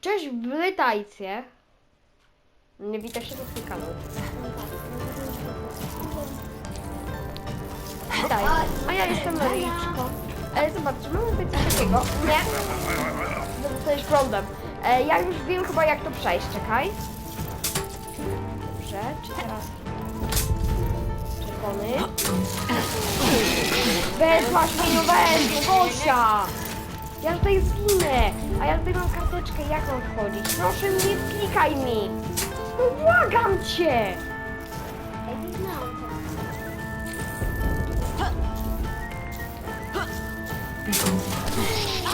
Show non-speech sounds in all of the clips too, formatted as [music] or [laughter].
Cześć, witajcie. Nie wita się to swój kanał. Witaj. A ja jestem Maryjczko. E, zobacz, czy mamy być coś takiego? Nie. Dostajesz prądem. E, ja już wiem chyba jak to przejść, czekaj. Dobrze, czy teraz... Czerwony. Wezważ mnie, no weź, Gosia! Ja tutaj zginę, a ja tutaj mam karteczkę, jak mam wchodzić? Proszę nie klikaj mi! No błagam cię!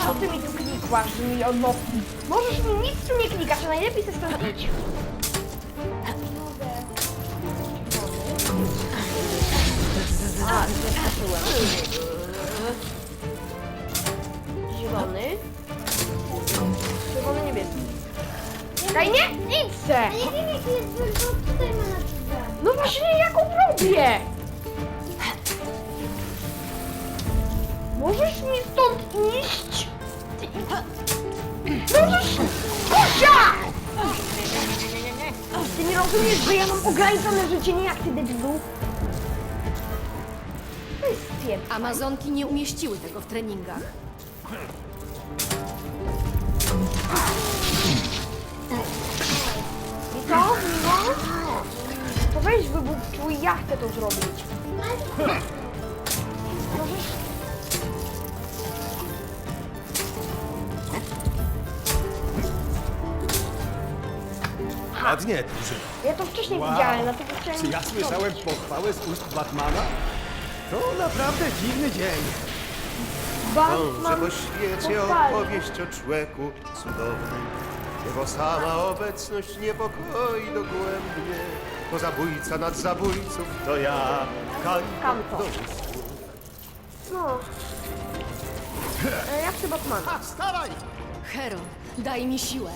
Co ty mi tu klikłasz, mi od nogi? Możesz mi nic tu nie klikać, a najlepiej ze stąd idź. Rozumiesz, że ja mam ograniczone życie, nie jak ty debilu? To jest. Amazonki nie umieściły tego w treningach. I co? Miło? To weź wybuczuj, ja chcę to zrobić. Ładnie, drużyno. Ja to wcześniej Wow. widziałem, dlatego chciałem... Czy ja słyszałem pochwałę z ust Batmana? To naprawdę dziwny dzień. Batman Krąży po świecie opowieść o człowieku cudownym. Jego sama obecność niepokoi dogłębnie. To zabójca nad zabójców, to ja, Kanto. Kanto. do usług. No. E, Ja chcę Batmana. A, staraj! Hero, daj mi siłę.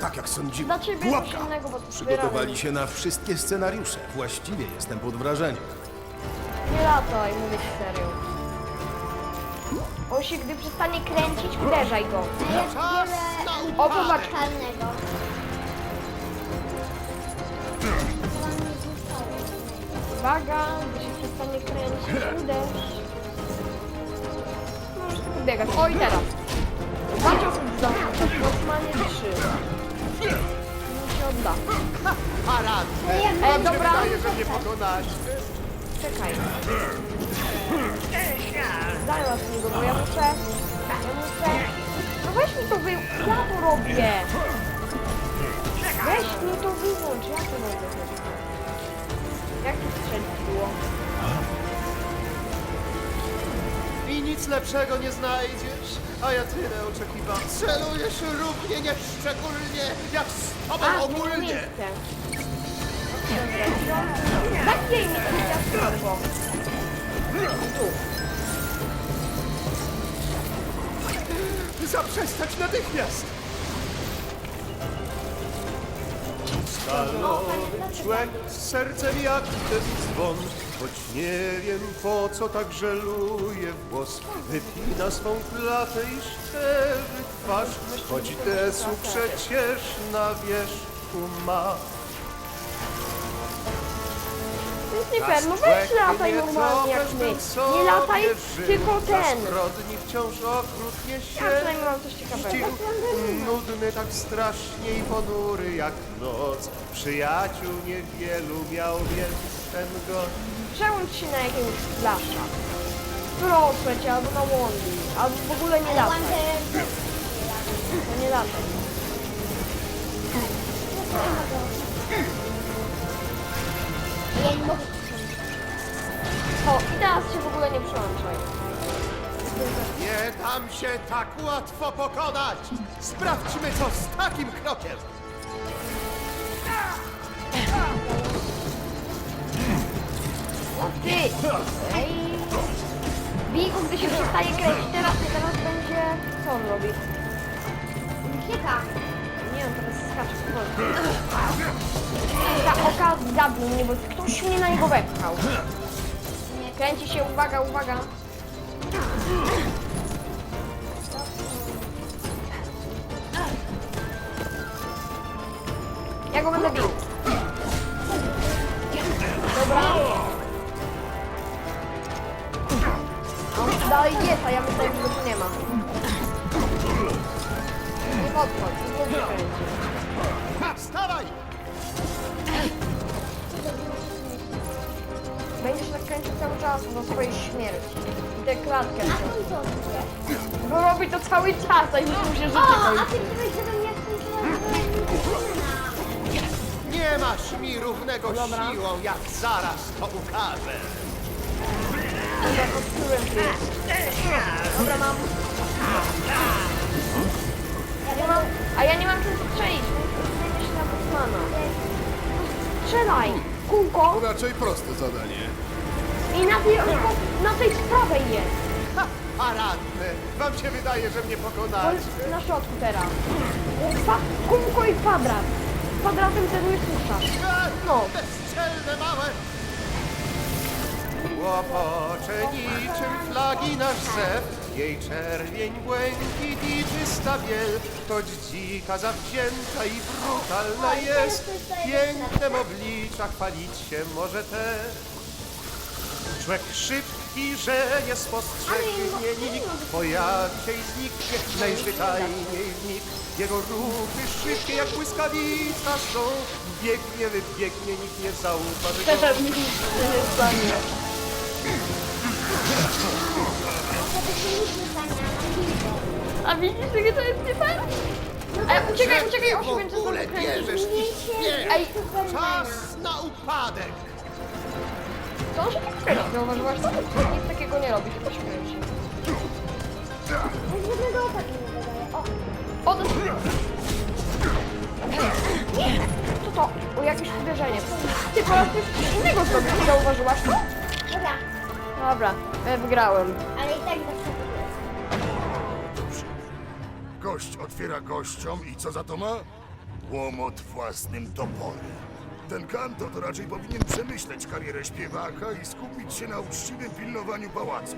Tak jak sądziłem. Dla ciebie coś Pułapka. innego, bo Przygotowali się na wszystkie scenariusze. Właściwie jestem pod wrażeniem. Nie lataj, mówię ci serio. On się gdy przestanie kręcić, uderzaj go. Jest wiele O, czarnego. Uwaga, gdy się przestanie kręcić, uderz. Możesz biegać. O i teraz. Mi się odda. Parad! E, dobra. Wydaje, że mnie pokonasz. Czekaj. Zajmę z niego, bo ja muszę... Ja muszę... No weź mi to wy... Ja to robię! Weź mi to wyłącz, ja to robię. Lepszego nie znajdziesz, a ja tyle oczekiwam. Celujesz równie nieszczególnie, jak z tobą A, ogólnie. Zakiej mi to jasno. Tu. Zaprzestać natychmiast! Stalowy człek z sercem jak ten dzwon, choć nie wiem po co tak żeluje włos. Wypina swą klatę i szczerzy twarz, choć desu przecież na wierzchu ma. Nie fair, no weź lataj normalnie jak my. Nie lataj, tylko ten. Zbrodni wciąż okrutnie Ja się przynajmniej mam coś ciekawego. Nudny tak strasznie i ponury jak noc. Przyjaciół niewielu miał więc ten gość. Przełącz się na jakiegoś flasza. Proszę cię, albo na łąki, albo w ogóle nie lataj. No nie lataj. Ja nie mogę O, i teraz się w ogóle nie przełączaj. Nie dam się tak łatwo pokonać! Sprawdźmy co z takim krokiem! O ty! Ej! Bigu, gdy się przestaje kręcić teraz, to teraz będzie... Co on robi? Kieka! Nie on teraz skacze z Za oka zabił mnie, bo ktoś mnie na niego wepchał. Kręci się, uwaga, uwaga! Ja go będę bił. Dalej jest, a ja myślałem, że tu nie ma. Nie podchodź, nie wykręci. Ha, wstawaj! Będziesz tak kręcił cały czas do swojej śmierci. I tę klatkę. A tu co się? Bo robi to cały czas, a już mu się życie O, a kończy. ty chciałeś, żebym ja skończyła. Nie masz mi równego Dobra. siłą, jak zaraz to ukażę. Dobra, odkryłem ty. Dobra, mam. Ja mam. A ja nie mam czym strzelić, więc zmienię się na Batmana. Strzelaj! Kółko Raczej proste zadanie. i na tej, na tej prawej jest. Ha, a ranny, wam się wydaje, że mnie To pokonacie. jest na środku teraz. Kwa, kółko i kwadrat. Kwadratem celuje susza. No. Bezczelne małe! Łopocze niczym flagi nasz zew, jej czerwień, błękit i czysta biel, choć dzika, zawzięta i brutalna jest, pięknem oblicza chwalić się może też. Człowiek szybki, że nie spostrzegnie nikt, pojawi się i zniknie, najzwyczajniej nich. Jego ruchy szybkie jak błyskawica są, biegnie, wybiegnie, nikt nie zaufa, że go... A widzisz, jakie to jest nie fair? Ej, uciekaj, uciekaj, w osiągnięcie są ogóle bierzesz i śpiesz? Ej, Czas na upadek! to on się tak kręci, zauważyłaś to? Nic takiego nie robi, tylko się kręci. Żadnego ataku nie zadaje. O, O, to... Co to? O, jakieś uderzenie. Ty po raz coś innego zrobił, zauważyłaś to? dobra, Dobra, e, wygrałem. ale i tak zawsze Gość otwiera gościom i co za to ma? Łomot własnym toporem. Ten kanto to raczej powinien przemyśleć karierę śpiewaka i skupić się na uczciwym pilnowaniu pałacu.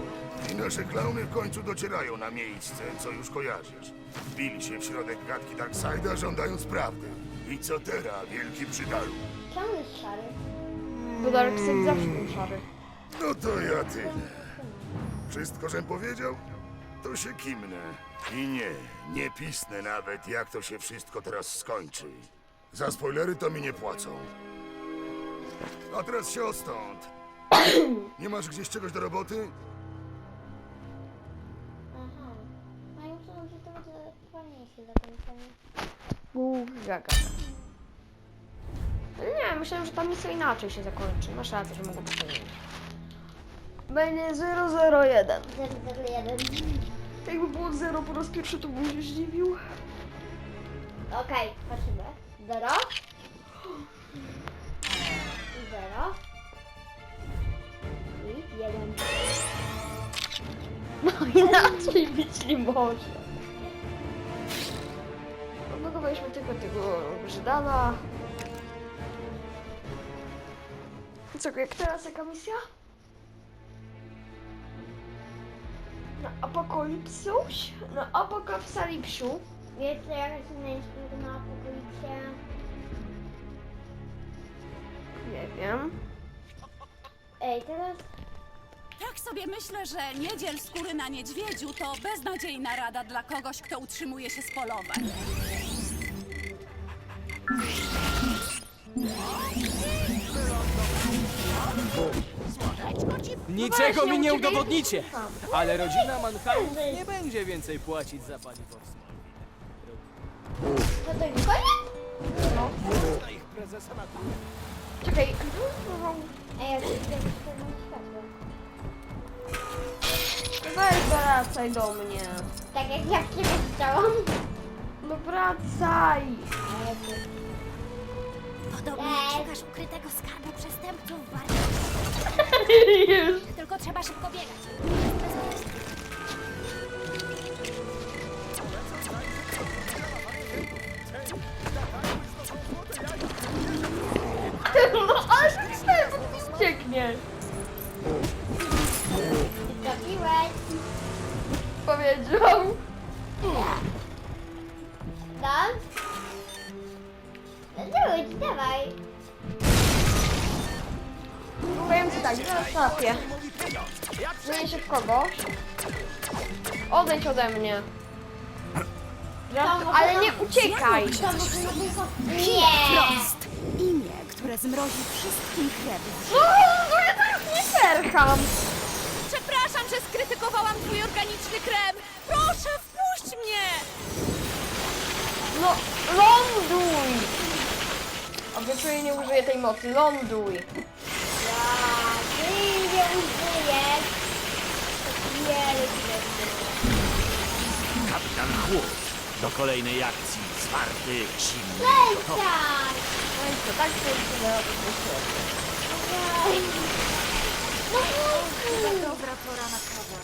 I nasze klauny w końcu docierają na miejsce, co już kojarzysz. Wbili się w środek gadki Darkseida, żądając prawdy. I co teraz, wielki przydalu? Czemu jest szary? Bo Darkseid zawsze był szary. No to ja tyle. Wszystko, żem powiedział? To się kimnę. I nie, nie pisnę nawet, jak to się wszystko teraz skończy. Za spoilery to mi nie płacą. A teraz się stąd. [coughs] Nie masz gdzieś czegoś do roboty? Aha. No i myślałam, że to będzie fajniejsze zakończenie. Gaga. Nie, myślałem, że ta misja inaczej się zakończy. Masz rację, że mogę powiedzieć. Będzie 001. 001. Jakby było 0 po raz pierwszy, to bym się zdziwił. Okej, patrzymy. 0. I 0. I 1. No inaczej być nie może. Odblokowaliśmy tylko tego Żydana. Co, jak teraz jaka misja? Na Apokalipsus? Na Apokalipsu? Jest to jakaś inna inspiracja na apokalipsie? Nie wiem. Ej, teraz Tak sobie myślę, że niedziel skóry na niedźwiedziu to beznadziejna rada dla kogoś, kto utrzymuje się z polowań. Niczego mi nie udowodnicie, ale rodzina Mannheim nie będzie więcej płacić za paliwo. to to już koniec? Czekaj. Ej, ja tu widzę czerwone światło. Weź wracaj do mnie. Tak jak ja ciebie chciałam. No wracaj. Podobnie jak szukasz ukrytego skarbu przestępców w [laughs] Już. Tylko trzeba szybko biegać. Odejdź ode mnie. Żart, ale nie uciekaj. Nie! Prost! Imię, które zmrozi wszystkim chleb. No, no ja teraz nie sercham. Przepraszam, że skrytykowałam twój organiczny krem! Proszę, wpuść mnie! No, ląduj. Obiecuję, nie użyję tej mocy. Ląduj. Ja, nie użyjesz. Chłód. Do kolejnej akcji. Zwarty, silny. Lejczak! No i co, tak się tyle No mów! Dobra pora na kawę.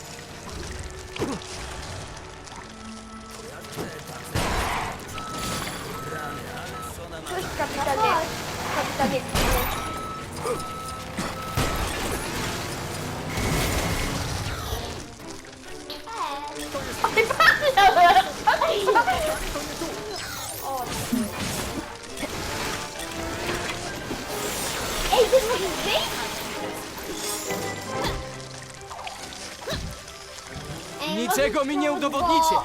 Cześć, kapitanie. Kapitanie. Nie udowodnicie.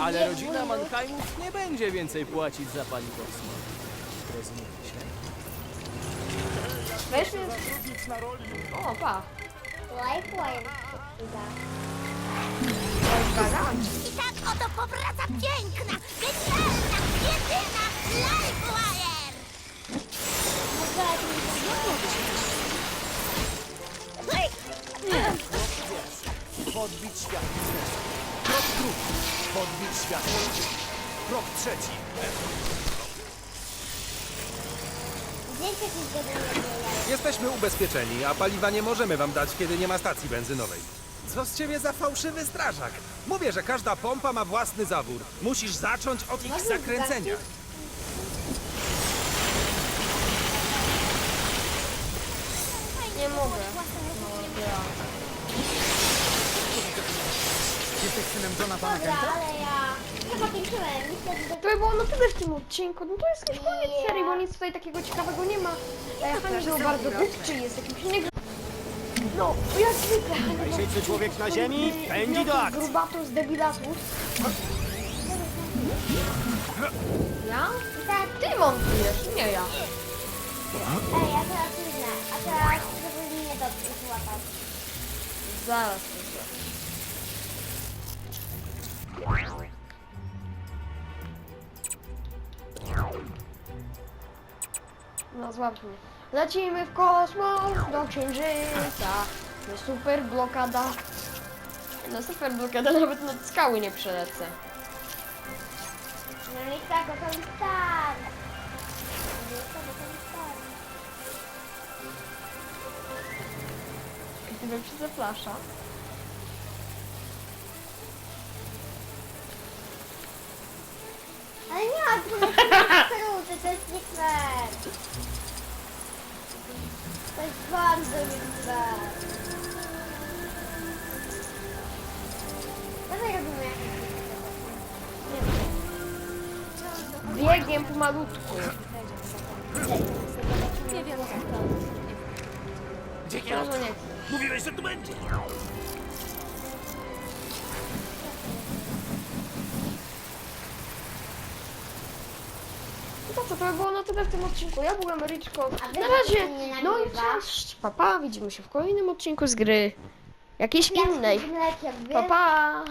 Ale rodzina Mannheimów nie będzie więcej płacić za paliwo smog. Rozumiecie się? Weź mnie. O, pa. I tak oto powraca piękna, genialna, jedyna Livewire! Podbić światło. Krok drugi. Podbić światło. Krok trzeci. Jesteśmy ubezpieczeni, a paliwa nie możemy wam dać, kiedy nie ma stacji benzynowej. Co z ciebie za fałszywy strażak? Mówię, że każda pompa ma własny zawór. Musisz zacząć od ich zakręcenia. Nie mogę. Dobra, ale ja chyba kończyłem. Że To by było na tyle w tym odcinku. No to jest już koniec serii, bo nic tutaj takiego ciekawego nie ma. E, Hani był bardzo głupczy, jest jakimś innym. No, jak zwykle. Hani był Najszybszy człowiek na ziemi pędzi do akcji. Grubatus, debilatus. Ja? tak. Ty montujesz, nie ja. Ej, ja teraz inne. A teraz żeby mnie dobrze złapać. Zaraz to No złap mnie. Lecimy w kosmos do księżyca. No super blokada. No super blokada, [laughs] nawet nad skały nie przelecę. No i tak. No i tak. Gdyby przyjdę flasza. Nie fair. Dawaj robimy jakieś Biegiem pomalutku. Nie wiem, Gdzie No, kierowca? że nie. Mówiłeś, że tu będzie. To by było na tyle w tym odcinku. Ja byłem wy Na razie. No i cześć. Pa, pa. Widzimy się w kolejnym odcinku z gry. Jakiejś innej. mlekiem, Pa, pa.